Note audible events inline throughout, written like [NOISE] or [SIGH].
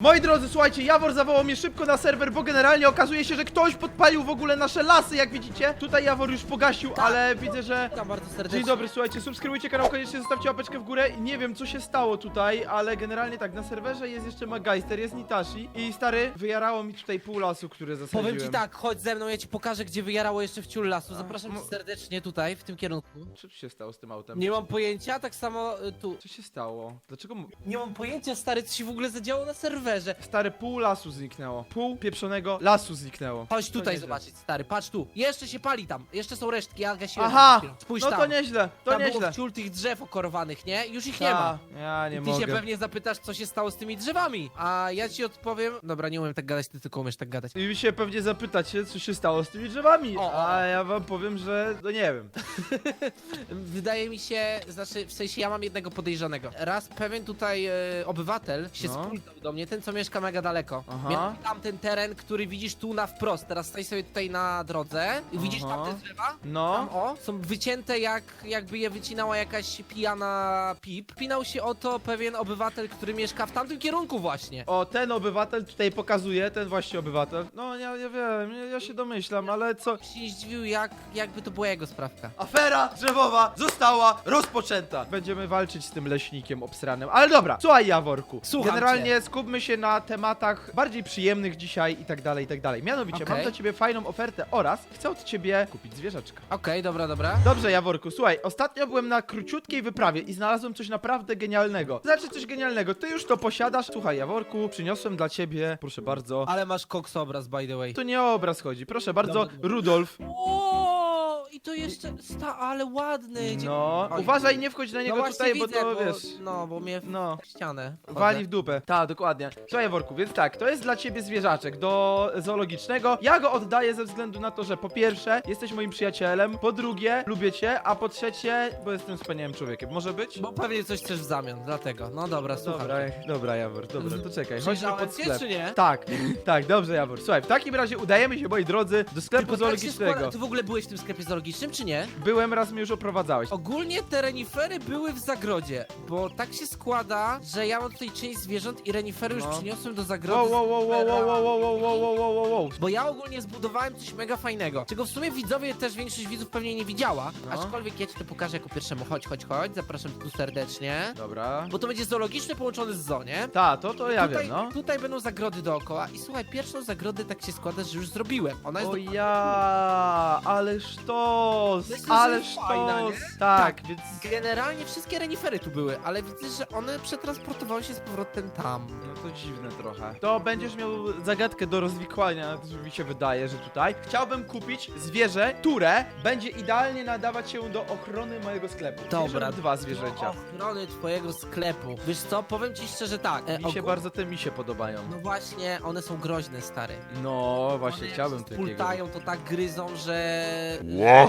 Moi drodzy, słuchajcie, Jawor zawołał mnie szybko na serwer, bo generalnie okazuje się, że ktoś podpalił w ogóle nasze lasy, jak widzicie. Tutaj Jawor już pogasił, Tak. ale widzę, że... Witam bardzo serdecznie. Dzień dobry, słuchajcie, subskrybujcie kanał, koniecznie zostawcie łapeczkę w górę. Nie wiem, co się stało tutaj, ale generalnie tak, na serwerze jest jeszcze Mageister, jest Nitashi i stary, wyjarało mi tutaj pół lasu, które zasadziłem. Powiem ci tak, chodź ze mną, ja ci pokażę, gdzie wyjarało jeszcze w ciul lasu. Zapraszam mo- cię serdecznie tutaj, w tym kierunku. Co tu się stało z tym autem? Nie mam pojęcia, tak samo y, tu. Co się stało? Dlaczego... Nie mam pojęcia, stary, co się w ogóle zadziało na serwerze. Stary, pół lasu zniknęło. Pół pieprzonego lasu zniknęło. Chodź To tutaj nieźle. zobaczyć, stary, patrz tu. Jeszcze się pali tam, jeszcze są resztki, ja gasiłem. Aha! Spójrz No tam. to nieźle, to tam nieźle. było wciul tych drzew okorowanych, nie? Już ich nie ma. Ta, Ja nie I ty mogę. się pewnie zapytasz, co się stało z tymi drzewami. A ja ci odpowiem. Dobra, nie umiem tak gadać, ty tylko umiesz tak gadać. I wy się pewnie zapytacie, co się stało z tymi drzewami. O, o. A ja wam powiem, że no nie wiem. [LAUGHS] Wydaje mi się, znaczy w sensie ja mam jednego podejrzanego. Raz pewien tutaj e, obywatel się No. do mnie, ten co mieszka mega daleko. Aha. Miał tamten teren, który widzisz tu na wprost. Teraz staj sobie tutaj na drodze i widzisz Aha. tamte drzewa? Tam No. o, są wycięte jak jakby je wycinała jakaś pijana pip. Pinał się o to pewien obywatel, który mieszka w tamtym kierunku właśnie. O, ten obywatel tutaj pokazuje, ten właśnie obywatel. No, ja, ja wiem, ja, ja się domyślam, ale co... Się zdziwił jak, jakby to była jego sprawka. Afera drzewowa została rozpoczęta. Będziemy walczyć z tym leśnikiem obsranym. Ale dobra, słuchaj Jaworku. Słucham Generalnie skupmy się na tematach bardziej przyjemnych dzisiaj i tak dalej, i tak dalej. Mianowicie, Okej. mam dla ciebie fajną ofertę oraz chcę od ciebie kupić zwierzaczka. Okej, dobra, dobra. Dobrze, Jaworku, słuchaj, ostatnio byłem na króciutkiej wyprawie i znalazłem coś naprawdę genialnego. Znaczy coś genialnego, ty już to posiadasz. Słuchaj, Jaworku, przyniosłem dla ciebie, proszę bardzo. Ale masz koks obraz, by the way. To nie o obraz chodzi, proszę bardzo, Dobra, dobra. Rudolf. O, i to jeszcze sta, ale ładny. Dzie- No, Oj. uważaj, nie wchodź na niego no właśnie tutaj, bo widzę, to bo, wiesz. No, bo mnie w No. ścianę. wchodzę. Wali w dupę. Tak, dokładnie. Słuchaj, Jaworku, więc tak, to jest dla ciebie zwierzaczek do zoologicznego. Ja go oddaję ze względu na to, że po pierwsze, jesteś moim przyjacielem, po drugie, lubię cię, a po trzecie, bo jestem wspaniałym człowiekiem. Może być? Bo pewnie coś chcesz w zamian, dlatego. No dobra, słucham. Dobra, dobra, Jawor, dobra, to czekaj, chodźmy Przyjrzałem pod cię, sklep. czy nie? Tak, [LAUGHS] tak, dobrze, Jawor. Słuchaj, w takim razie udajemy się, moi drodzy, do sklepu Tylko tak się zoologicznego. składa- Ty w ogóle byłeś w tym sklepie zoologicznym, czy nie? Byłem, raz mnie już oprowadzałeś. Ogólnie te renifery były w zagrodzie, bo tak się składa, że ja mam tutaj część zwierząt i renifery już No. przyniosłem do zagrody. wow, wow, wow, wow, wow, wow, wow, wow, wow, wow, wow. Bo ja ogólnie zbudowałem coś mega fajnego, czego w sumie widzowie też większość widzów pewnie nie widziała, No. aczkolwiek ja ci to pokażę jako pierwszemu. Chodź, chodź, chodź, zapraszam cię tu serdecznie. Dobra. Bo to będzie zoologiczny połączony z zoo, nie? Ta, to, to ja tutaj, wiem, no. tutaj będą zagrody dookoła i słuchaj, pierwszą zagrodę tak się składa, że już zrobiłem. Ona jest O do... ja, ale sztos, Myślę, że ale fajna, nie? sztos. Tak, więc... Generalnie wszystkie renifery tu były, ale widzę, że one przetransportowały się z powrotem tam. No to dziwne trochę. To będziesz miał zagadkę do rozwikłania, że mi się wydaje, że tutaj. Chciałbym kupić zwierzę, które będzie idealnie nadawać się do ochrony mojego sklepu. Dobra. Dwa zwierzęcia. Do ochrony twojego sklepu. Wiesz co, powiem ci szczerze tak. e, Mi się ogó- bardzo te misie podobają. No właśnie, one są groźne, stary. No, właśnie, one chciałbym się takiego. Spultają, to tak gryzą, że...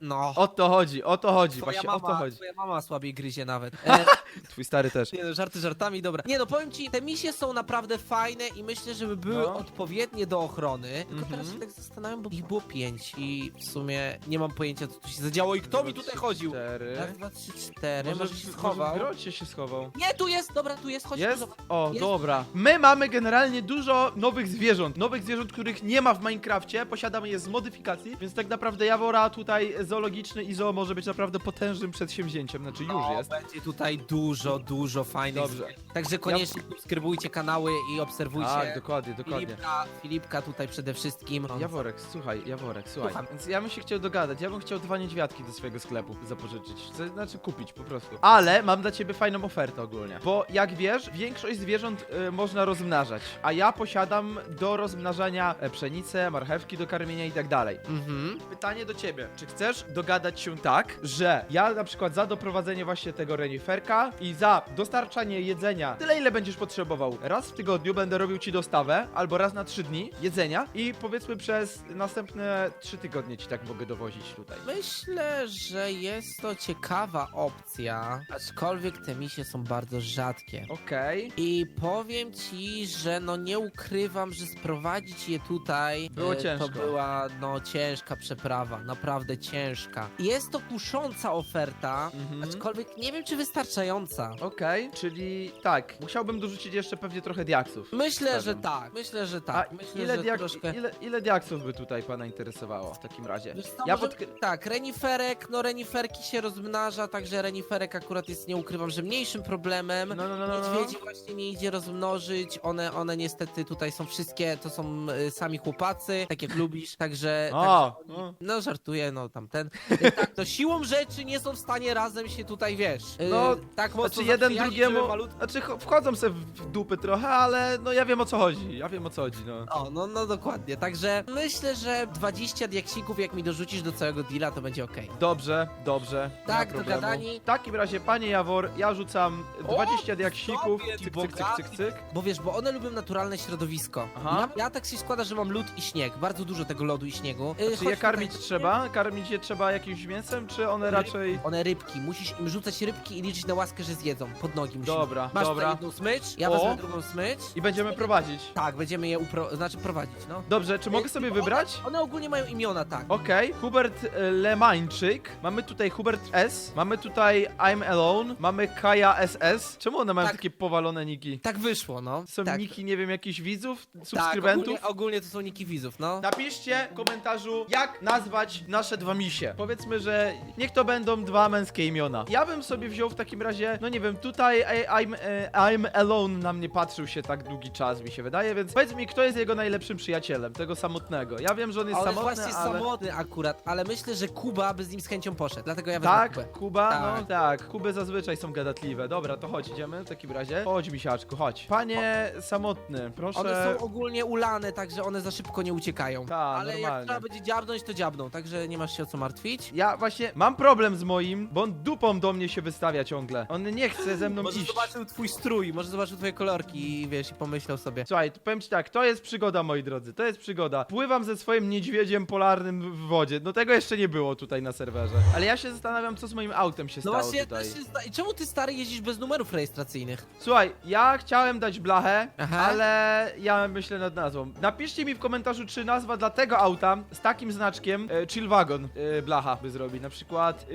No. O to chodzi, o to chodzi, Twoja właśnie mama, o to chodzi. Twoja mama słabiej gryzie nawet. [LAUGHS] E, Twój stary też. nie no, żarty żartami, dobra. Nie no, powiem ci, te misie są naprawdę fajne i myślę, żeby były No. odpowiednie do ochrony. Tylko Mhm. teraz się tak zastanawiam, bo ich było pięć i w sumie nie mam pojęcia, co tu się zadziało i kto mi tutaj chodził. Cztery. Raz, dwa, trzy, cztery, może, Może, się schował. w grocie się schował. Nie, tu jest, dobra, tu jest, chodź tu, Jest? zobacz. O, Jest. dobra. My mamy generalnie dużo nowych zwierząt. Nowych zwierząt, których nie ma w Minecrafcie. Posiadamy je z modyfikacji, więc tak naprawdę Jawora tutaj zoologiczny i zoo może być naprawdę potężnym przedsięwzięciem. Znaczy już O, jest. Będzie tutaj dużo, [LAUGHS] dużo fajnych Dobrze. Także koniecznie subskrybujcie kanały i obserwujcie. Tak, dokładnie, dokładnie. Filipka, Filipka tutaj przede wszystkim. Jaworek, słuchaj, Jaworek, słuchaj. Słucham. Więc ja bym się chciał dogadać. Ja bym chciał dwa niedźwiadki do swojego sklepu zapożyczyć. To znaczy kupić po prostu. Ale mam dla ciebie fajną ofertę ogólnie. Bo jak wiesz, większość zwierząt y, można rozmnażać. A ja posiadam do rozmnażania e, pszenicę, marchewki do karmienia i tak dalej. Mhm. Pytanie do ciebie. Czy chcesz dogadać się tak, że ja na przykład za doprowadzenie właśnie tego reniferka i za dostarczanie jedzenia, tyle ile będziesz potrzebował, raz w tygodniu będę robił ci dostawę, albo raz na trzy dni jedzenia i powiedzmy przez następne trzy tygodnie ci tak mogę dowozić tutaj. Myślę, że jest to ciekawa opcja, aczkolwiek te misie są bardzo rzadkie. Okej. I powiem ci, że no nie ukrywam, że sprowadzić je tutaj Było e, ciężko. To była no ciężka przeprawa, naprawdę ciężka. Jest to kusząca oferta, Mhm. aczkolwiek nie wiem czy wystarczająca. Okej, czyli tak, musiałbym dorzucić jeszcze pewnie trochę diaksów. Myślę, że Stawiam. tak, myślę, że A tak. Myślę, ile, że diak troszkę... ile, ile diaksów by tutaj pana interesowało w takim razie? Wiesz co, Ja może- podkry- Tak, reniferek, no reniferki się rozmnaża, także reniferek akurat jest, nie ukrywam, że mniejszym problemem. No, no, no, no, no. Niedźwiedzi właśnie nie idzie rozmnożyć, one, one niestety tutaj są wszystkie, to są y, sami chłopacy, tak jak lubisz, także... O, także no żartuję, no tamten. Y, tak, to siłą rzeczy nie są w stanie razem się tutaj, wiesz, y, No, tak mocno Znaczy jeden drugiemu, znaczy cho- wchodzą se w dupy trochę, ale no ja wiem o co chodzi, ja wiem o co chodzi, no. O, no, no dokładnie, także myślę, że 20 diaksików, jak mi dorzucisz do całego deala, to będzie okej. Dobrze, dobrze. nie ma Tak, problemu. dogadani. W takim razie, panie Jawor, ja rzucam 20 diaksików, sobie, cyk, cyk, cyk, bogaty. cyk, cyk. Bo wiesz, bo one lubią naturalne środowisko. Aha. Ja, ja tak się składa, że mam lód i śnieg, bardzo dużo tego lodu i śniegu. Czy je choć karmić tutaj- trzeba? Karmić je trzeba jakimś mięsem, czy one raczej... One rybki, musisz im rzucać rybki i liczyć na łaskę, że zjedzą. Pod nogi musisz. Dobra, Masz dobra. tutaj jedną smycz, ja O. wezmę drugą smycz. I będziemy prowadzić. Tak, będziemy je upro... znaczy prowadzić, no. Dobrze, czy mogę sobie One- wybrać? One ogólnie mają imiona, tak. Okej, Hubert e, Lemańczyk, mamy tutaj Hubert S, mamy tutaj I'm Alone, mamy Kaja SS. Czemu one mają Tak. takie powalone niki? Tak wyszło, no. Są tak. niki, nie wiem, jakichś widzów, Tak, subskrybentów? ogólnie, ogólnie to są niki widzów, no. Napiszcie w komentarzu, jak nazwać nasze dwa misie. Powiedzmy, że niech to będą dwa męskie imiona. Ja bym sobie wziął w takim razie, no nie wiem, tutaj e, I'm, e, I'm Alone na mnie patrzył się tak długi czas, mi się wydaje, więc powiedz mi, kto jest jego najlepszym przyjacielem, tego samotnego. Ja wiem, że on jest On jest samotny, właśnie ale... samotny akurat, ale myślę, że Kuba by z nim z chęcią poszedł, dlatego ja wezmę Kubę. Tak, Kuba, Tak. no tak, Kuby zazwyczaj są gadatliwe. Dobra, to chodź, idziemy w takim razie. Chodź, misiaczku, chodź. Panie samotny, proszę... One są ogólnie ulane, także one za szybko nie uciekają. Tak, Ale jak normalnie. trzeba będzie dziabnąć, to dziabną, także nie masz się o co martwić. Ja właśnie mam problem z moim, bo on dupą do mnie się wystawia ciągle. On nie chce ze mną Może iść. zobaczył twój strój, może zobaczył twoje kolorki i wiesz, i pomyślał sobie. Słuchaj, to powiem ci tak, to jest przygoda, moi drodzy, to jest przygoda. Pływam ze swoim niedźwiedziem polarnym w wodzie. No tego jeszcze nie było tutaj na serwerze. Ale ja się zastanawiam, co z moim autem się No stało właśnie, ja tutaj. też się zda... I czemu ty stary jeździsz bez numerów rejestracyjnych? Słuchaj, ja chciałem dać blachę, Aha. ale ja myślę nad nazwą. Napiszcie mi w komentarzu, czy nazwa dla tego auta z takim znaczkiem e, Chill Wagon e, blacha by zrobić. Na przykład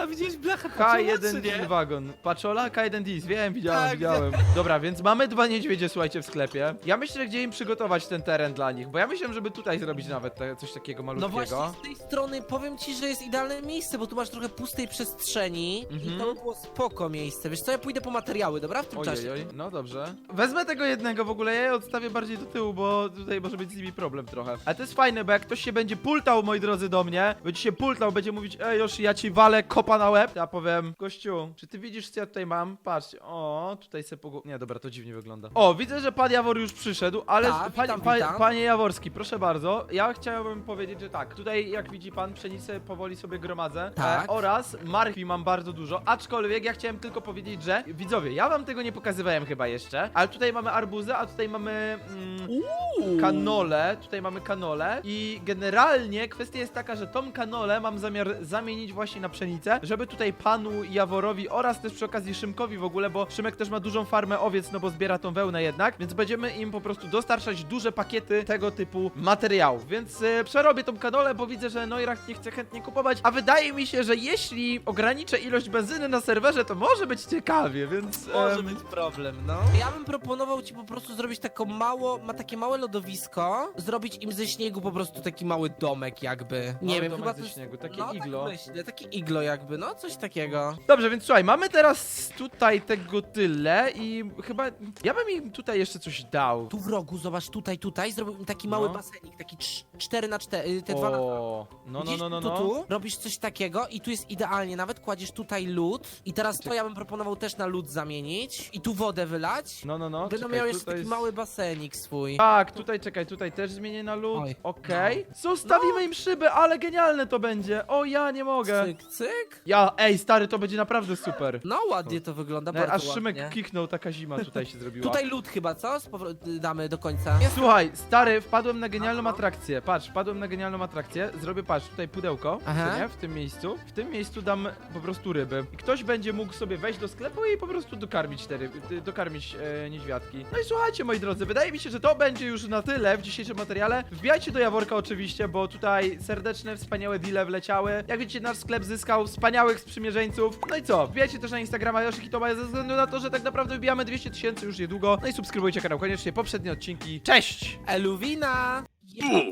e, [LAUGHS] widziałeś blachę K1 Chill Wagon. Paczola? K1 Dis, wiem, widziałem, Tak, widziałem. Dobra, więc mamy dwa niedźwiedzie, słuchajcie, w sklepie. Ja myślę, gdzie im przygotować ten teren dla nich, bo ja myślę, żeby tutaj zrobić nawet te, coś takiego No malutkiego. właśnie z tej strony powiem ci, że jest idealne miejsce, bo tu masz trochę pustej przestrzeni i Mhm. to by było spoko miejsce. Wiesz co, ja pójdę po materiały, dobra? W tym Ojej, czasie. oj, no dobrze. Wezmę tego jednego w ogóle, ja je odstawię bardziej do tyłu, bo tutaj może być z nimi problem trochę. Ale to jest fajne, bo jak ktoś się będzie pultał, moi drodzy, do mnie, będzie się pultał, będzie mówić, ej Yoshi, ja ci walę kopa na łeb, ja powiem, gościu, czy ty widzisz, co ja tutaj mam? Patrz, o, tutaj se pogu... Nie, dobra, to dziwnie wygląda. O, widzę, że pan Jawor już przyszedł, ale Tak, pa- witam, pa- witam. panie Jaworski, proszę bardzo, ja chciałbym powiedzieć, że tak, tutaj jak widzi pan, pszenicę powoli sobie gromadzę, Tak. e, oraz marchwi mam bardzo dużo, aczkolwiek ja chciałem tylko powiedzieć, że widzowie, ja wam tego nie pokazywałem chyba jeszcze, ale tutaj mamy arbuzę, a tutaj mamy mm, Uuu. kanole, tutaj mamy kanole i generalnie kwestia jest taka, że tą kanolę mam zamiar zamienić właśnie na pszenicę, żeby tutaj panu Jaworowi oraz też przy okazji Szymkowi w ogóle, bo Szymek też ma dużą farmę owiec, no bo zbiera tą wełnę jednak, więc będziemy im po prostu dostarczać duże pakiety tego typu materiałów, więc e, przerobię tą kanolę, bo widzę, że Neurach nie chce chętnie kupować, a wydaje mi się, że jeśli ograniczę ilość benzyny na serwerze, to może być ciekawie, więc... Może em, być problem, no. Ja bym proponował ci po prostu zrobić taką mało, ma takie małe lodowisko, zrobić im ze śniegu po prostu taki mały domek jakby. Nie Mały wiem, domek chyba ze śniegu, takie no, iglo. Tak myślę, takie iglo jakby, no coś takiego. Dobrze, więc słuchaj, mamy teraz tutaj tego tyle i chyba ja bym im tutaj jeszcze coś dał. Tu w rogu, zobacz, tutaj, tutaj, zrobił im taki mały No. basenik, taki 4 na 4 te dwa na O, no, no, no, no, tu, no. tu, robisz coś takiego i tu jest idealnie, nawet kładziesz tutaj lód i teraz to ja bym proponował też na lód zamienić i tu wodę wylać. No, no, no. Będą czekaj, miał jeszcze tutaj taki mały basenik swój. Tak, tutaj czekaj, tutaj też zmienię na lód. Oj. Okej. Zostawimy im szyby, ale genialne to będzie. O, ja nie mogę. Cyk, cyk. Ja, ej, stary, to będzie naprawdę super. No ładnie to wygląda, bardzo aż Szymek ładnie. kiknął, taka zima tutaj się zrobiła. Tutaj lód chyba, co? Z powro- damy do końca. Słuchaj, stary, wpadłem na genialną Aha. atrakcję. Patrz, wpadłem na genialną atrakcję. Zrobię, patrz, tutaj pudełko, Aha. co nie? W tym miejscu. W tym miejscu dam po prostu ryby. I ktoś będzie mógł sobie wejść do sklepu i po prostu dokarmić te ryby, ty- dokarmić e, niedźwiadki. No i słuchajcie, moi drodzy, wydaje mi się, że to będzie już na tyle w dzisiejszym materiale. Wbijajcie do Jaworka oczywiście, bo tutaj serdeczne, wspaniałe deale wleciały. Jak widzicie, nasz sklep zyskał wspaniałych sprzymierzeńców. No i co? Wbijajcie też na Instagrama Yoshi Kitoma ze względu na to, że tak naprawdę wybijamy 200 tysięcy już niedługo. No i subskrybujcie kanał koniecznie, poprzednie odcinki. Cześć! Eluwina!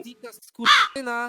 Jedna skurczyna!